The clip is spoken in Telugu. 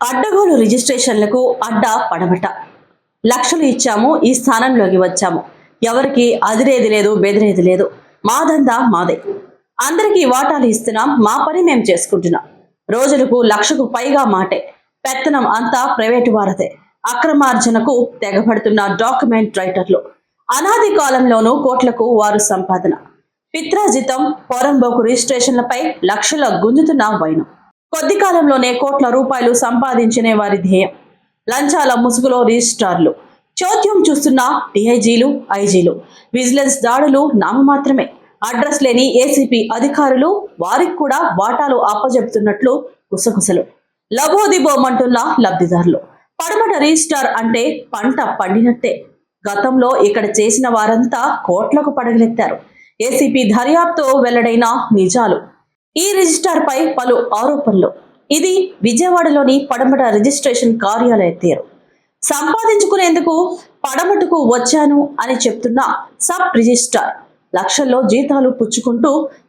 అడ్డగోలు రిజిస్ట్రేషన్లకు అడ్డా పడమట. లక్షలు ఇచ్చాము ఈ స్థానంలోకి వచ్చాము. ఎవరికి అదిరేది లేదు బెదిరేది లేదు. మాదందా మాదే. అందరికీ వాటాలు ఇస్తున్నాం మా పని మేము చేసుకుంటున్నాం. రోజులకు లక్షకు పైగా మాటే. పెత్తనం అంతా ప్రైవేటు వారదే. అక్రమార్జనకు తెగబడుతున్న డాక్యుమెంట్ రైటర్లు. అనాది కాలంలోనూ కోట్లకు వారు సంపాదన. పిత్రాజితం పొరంబోకు రిజిస్ట్రేషన్లపై లక్షల గుంజుతున్న వైనం. కొద్ది కాలంలోనే కోట్ల రూపాయలు సంపాదించిన వారి ధ్యేయం. లంచాల ముసుగులో రిజిస్ట్రార్లు. చోద్యం చూస్తున్న డిఐజీలు ఐజీలు. విజిలెన్స్ దాడులు నామమాత్రమే అడ్రస్ లేని ఏసీపీ అధికారులు వారికి కూడా వాటాలు అప్పజెప్తున్నట్లు గుసగుసలు. లబోదిబోమంటున్న లబ్ధిదారులు. పడమట రిజిస్టార్ అంటే పంట పండినట్టే. గతంలో ఇక్కడ చేసిన వారంతా కోట్లకు పడగలెత్తారు. ఏసీపీ దర్యాప్తు వెల్లడైన నిజాలు. ఈ రిజిస్టార్ పై పలు ఆరోపణలు. ఇది విజయవాడలోని పడమట రిజిస్ట్రేషన్ కార్యాలయ తీరు. సంపాదించుకునేందుకు పడమటకు వచ్చాను అని చెప్తున్న సబ్ రిజిస్ట్రార్. లక్షల్లో జీతాలు పుచ్చుకుంటూ